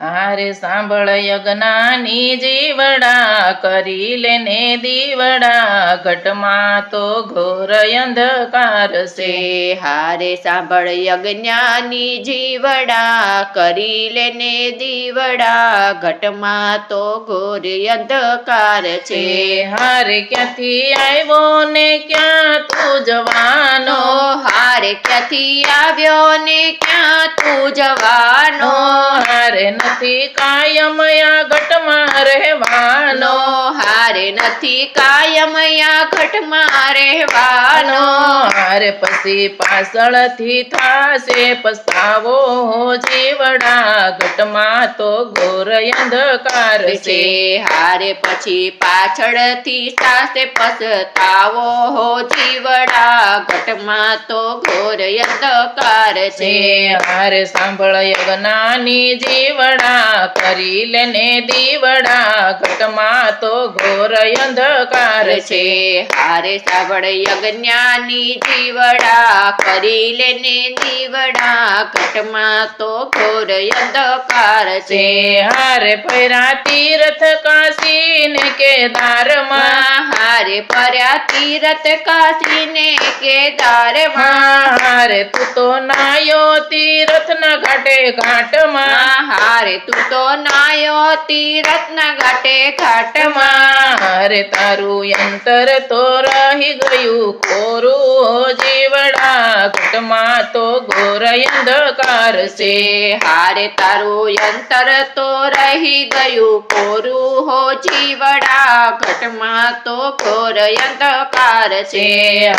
આરે સાંભળ યજ્ઞાની જીવડા કરી લેને દીવડા ઘટમાં તો ઘોર અંધકાર છે. હારે સાંભળ યજ્ઞાની જીવડા કરી લેને દીવડા ઘટમાં તો ઘોર અંધકાર છે. હારે ક્યાંથી આવ્યો ને ક્યાં તું જવાનો? હારે ક્યાંથી આવ્યો ને ક્યાં તું જવાનો? હારે નથી કાયમયા ઘટમાં રહેવાનો. હારે નથી કાયમયા ઘટમાં રહેવાનો. હારે પછી પાછળથી થાશે પસ્તાવો જીવડા. ઘટમાં તો ઘોર અંધકાર છે. હારે પછી પાછળથી થાશે પસ્તાવો હો જીવડા. ઘટમાં તો ઘોર અંધકાર છે હારે સાંભળ યજ્ઞાની જીવડા. કરી લેને દીવડા ઘટમાં તો ઘોર અંધકાર છે. હારે સાંભળ યજ્ઞાની દીવડા કરી લેને દીવડા ઘટમાં તો ઘોર અંધકાર છે છે. હારે પૈરા તીર્થ કાશી ને કેદારમાં. હારે પર્યા તીરથ કાશીને કેદારમાં. હારે તું તો નાયો તીર્થ ના ઘાટે ઘાટમાં. હારે તું તો નાયો તીરથના ઘાટે ઘાટમાં. હારે તારું અંતર તો રહી ગયું કોરું જીવડા ઘટમાં તો ઘોર અંધકાર છે. હારે તારું યંતર તો રહી ગયું કોરું હો જીવડા ઘટમાં તો ઘોર છે.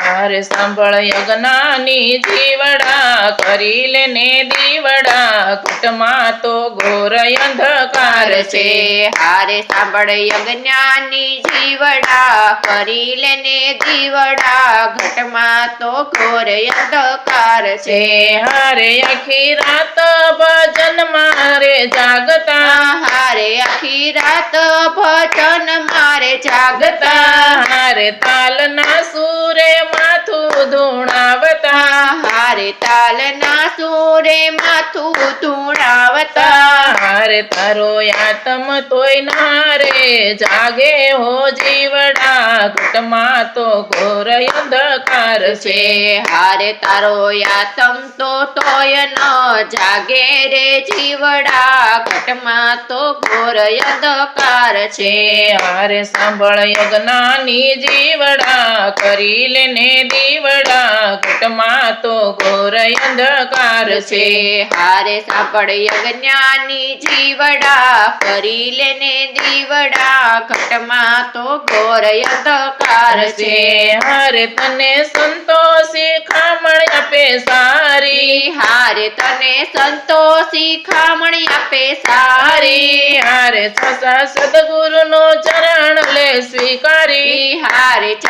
હારે સાંભળ યજ્ઞાની જીવડા કરી લેને દીવડા કુટમાં તો ઘોર અંધકાર છે. હારે સાંભળ યજ્ઞાની જીવડા કરી લેને દીવડા ઘટમાં તો ઘોર અંધકાર છે. હારે આખી રાત ભજન મારે જાગતા. હારે આખી રાત ભજન મારે જાગતા. હારે હારે તાલના સુરે માથું ધૂણાવતા હારે તાલના સુરે માથું ધૂણાવતા હારે તારો આતમ તોય ના રે જાગે હો જીવડા. ઘટમાં તો ઘોર અંધકાર છે. હારે તારો યાતમ તો તોય ન જાગે રે જીવડા. ઘટમાં તો ઘોર અંધકાર છે. છે હારે સાંભળ યજ્ઞાની જીવડા કરી લેને દીવડા. ઘટમાં તો ઘોર અંધકાર છે. હારે સાંભળ જ્ઞાની જીવડા ફરી લેને દીવડા. ઘટમાં તો ઘોર અંધકાર છે છે. હારે તને સંતોષી ખામણ આપે સારી. હારે તને સંતોષી ખામણી આપે સારી. હારે છસા સદગુરુ નો ચરણ લે સ્વીકારી. હારે છ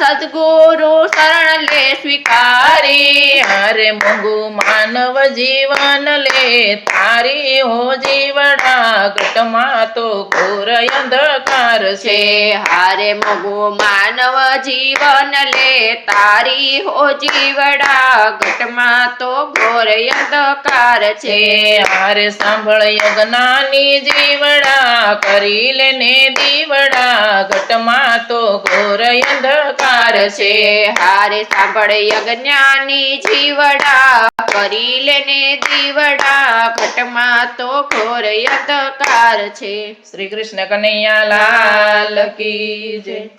સદગુરુ શરણ લે સ્વીકારી. હારે મોંઘુ માનવ જીવન લે તારી હો જીવડા ઘટમાં તો ઘોર અંધકાર છે. હારે મગુ માનવ જીવન લે તારી હો જીવડા ઘટમાં તો ઘોર અંધકાર છે. હારે સાંભળ યજ્ઞાની જીવડા, કરી લેને દીવડા. ઘટમાં તો ઘોર અંધકાર છે. હારે સાંભળ યજ્ઞાની જીવડા, કરી લેને દીવડા. ઘટમાં તો ઘોર અંધકાર છે. શ્રી કૃષ્ણ કનૈયા લાલ કી જય.